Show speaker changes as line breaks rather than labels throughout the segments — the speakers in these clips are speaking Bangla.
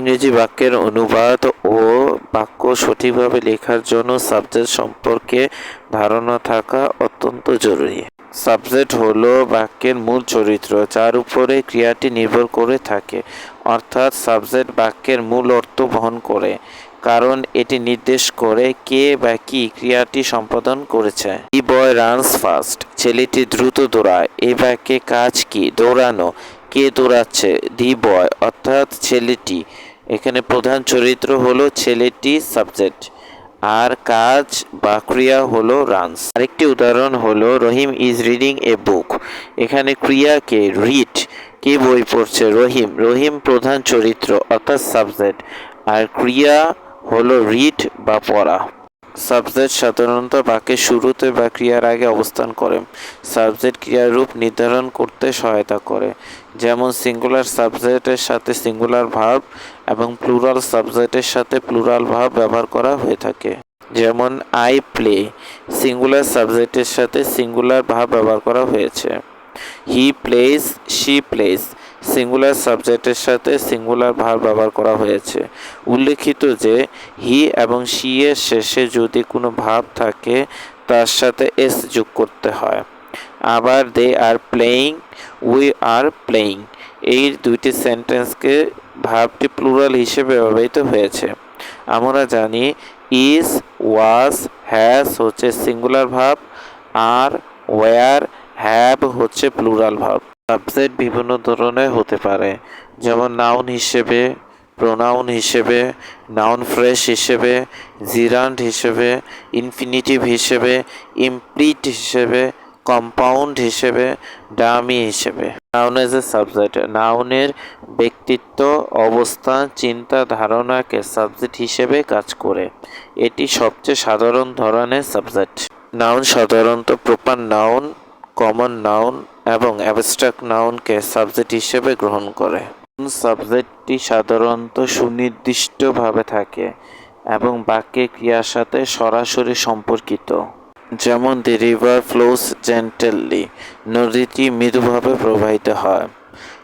ইংরেজি বাক্যের অনুবাদ ও বাক্য সঠিকভাবে লেখার জন্য সাবজেক্ট সম্পর্কে ধারণা থাকা অত্যন্ত জরুরি। সাবজেক্ট হলো বাক্যের মূল চরিত্র, যার উপরে ক্রিয়াটি নির্ভর করে থাকে, অর্থাৎ সাবজেক্ট বাক্যের মূল অর্থ বহন করে, কারণ এটি নির্দেশ করে কে বা কি ক্রিয়াটি সম্পাদন করেছে। দি বয় রানস ফাস্ট, ছেলেটি দ্রুত দৌড়ায় এই বাক্যে কাজ কি? দৌড়ানো কে দৌড়াচ্ছে? দি বয়। অর্থাৎ ছেলেটি। এখানে প্রধান চরিত্র হলো ছেলেটি সাবজেক্ট। আর কাজ বা ক্রিয়া হলো রানস। আরেকটি উদাহরণ হলো রহিম ইজ রিডিং এ বুক। এখানে ক্রিয়াকে রিড। কে বই পড়ছে? রহিম। রহিম প্রধান চরিত্র, অর্থাৎ সাবজেক্ট। আর ক্রিয়া হলো রিড বা পড়া। সাবজেক্ট সাধারণত বাক্যের শুরুতে বা ক্রিয়ার আগে অবস্থান করে। সাবজেক্ট ক্রিয়ার রূপ নির্ধারণ করতে সহায়তা করে, যেমন সিঙ্গুলার সাবজেক্টের সাথে সিঙ্গুলার ভার্ব এবং প্লুরাল সাবজেক্টের সাথে প্লুরাল ভার্ব ব্যবহার করা হয়ে থাকে। যেমন আই প্লে, সিঙ্গুলার সাবজেক্টের সাথে সিঙ্গুলার ভার্ব ব্যবহার করা হয়েছে। He plays, she plays singular সাবজেক্টের সাথে সিঙ্গুলার ভার ব্যবহার করা হয়েছে। উল্লেখিত যে হি এবং শি এর শেষে যদি কোনো ভাব থাকে, তার সাথে এস যোগ করতে হয়। আবার they are playing we are playing এই দুইটি সেন্টেন্সকে ভাবটি প্লুরাল হিসেবে ব্যবহৃত হয়েছে। আমরা জানি ইজ ওয়াজ হ্যাজ হচ্ছে সিঙ্গুলার ভাব আর ওয়ার হ্যাভ হচ্ছে প্লুরাল ভাব সাবজেক্ট বিভিন্ন ধরনের হতে পারে। যেমন নাউন হিসেবে প্রোনাউন হিসেবে নাউন ফ্রেশ হিসেবে জিরান্ড হিসেবে ইনফিনিটিভ হিসেবে ইমপ্লিট হিসেবে কম্পাউন্ড হিসেবে ডামি হিসেবে। নাউন এজ এ সাবজেক্ট নাউনের ব্যক্তিত্ব অবস্থান চিন্তা, ধারণাকে সাবজেক্ট হিসেবে কাজ করে। এটি সবচেয়ে সাধারণ ধরনের সাবজেক্ট নাউন সাধারণত প্রপার নাউন কমন নাউন এবং অ্যাবস্ট্রাক্ট নাউনকে সাবজেক্ট হিসেবে গ্রহণ করে। সাবজেক্টটি সাধারণত সুনির্দিষ্টভাবে থাকে এবং বাক্যের ক্রিয়ার সাথে সরাসরি সম্পর্কিত? যেমন দি রিভার ফ্লোস জেন্টেললি নদীটি মৃদুভাবে প্রবাহিত হয়।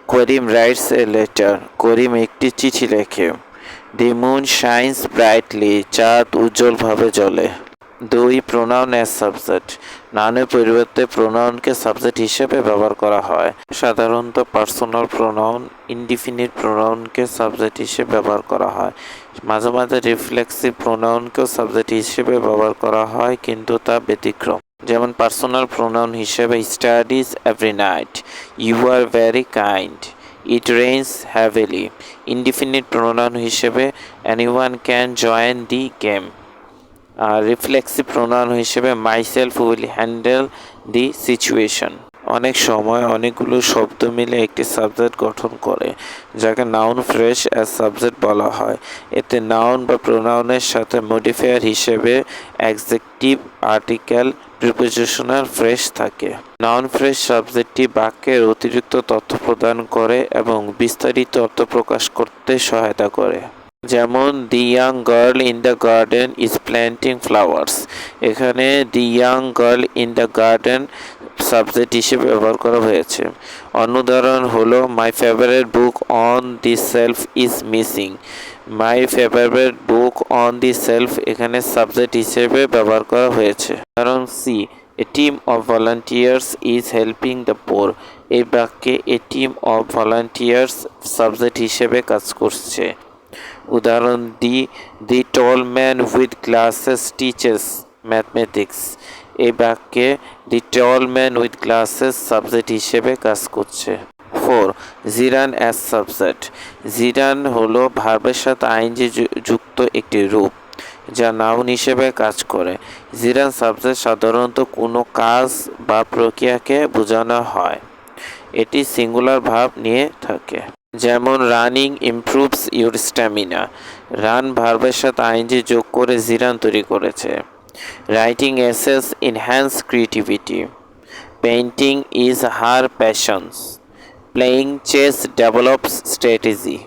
করিম রাইটস এ লেটার। করিম একটি চিঠি লেখে। দি মুন শাইন্স ব্রাইটলি চাঁদ উজ্জ্বলভাবে জ্বলে। দুই প্রোনাউন অ্যাজ সাবজেক্ট নাউনের পরিবর্তে প্রোনাউনকে সাবজেক্ট হিসেবে ব্যবহার করা হয়। সাধারণত পার্সোনাল প্রোনাউন ইনডিফিনিট প্রোনাউনকে সাবজেক্ট হিসেবে ব্যবহার করা হয়। মাঝে মাঝে রিফ্লেক্সিভ প্রোনাউনকেও সাবজেক্ট হিসেবে ব্যবহার করা হয়, কিন্তু তা ব্যতিক্রম। যেমন পার্সোনাল প্রোনাউন হিসেবে studies every night you are very kind it rains heavily indefinite pronoun হিসেবে anyone can join the game reflexive pronoun হিসেবে myself will handle the situation অনেক সময় অনেকগুলো শব্দ মিলে একটি সাবজেক্ট গঠন করে, যাকে নাউন ফ্রেশ অ্যাজ সাবজেক্ট বলা হয়। এতে নাউন বা প্রোনাউনের সাথে মডিফায়ার হিসেবে অ্যাকজেক্টিভ আর্টিকেল প্রিপোজিশনাল ফ্রেশ থাকে। নাউন ফ্রেশ সাবজেক্টটি বাক্যের অতিরিক্ত তথ্য প্রদান করে এবং বিস্তারিত অর্থ প্রকাশ করতে সহায়তা করে। যেমন the young girl in the garden is planting flowers এখানে the young girl in the garden subject হিসেবে ব্যবহার করা হয়েছে। অন্য উদাহরণ হলো my favourite book on the shelf is missing my favourite book on the shelf এখানে সাবজেক্ট হিসেবে ব্যবহার করা হয়েছে। কারণ C a team of volunteers is helping the poor এই বাক্যে a team of volunteers subject হিসেবে কাজ করছে। উদাহরণ the the tall man with glasses teachers mathematics এই বাক্যে the tall man with glasses subject হিসেবে কাজ করছে। For gerund as subject gerund হলো ভার্বের সাথে আইনজি যুক্ত একটি রূপ, যা নাউন হিসেবে কাজ করে। জিরান সাবজেক্ট সাধারণত কোনো কাজ বা প্রক্রিয়াকে বোঝানো হয়। এটি সিঙ্গুলার ভাব নিয়ে থাকে। যেমন running improves your stamina run ভার্বের সাথে আইনজি যোগ করে জিরান তৈরি করেছে। Writing essays enhance creativity painting is her passions playing chess develops strategy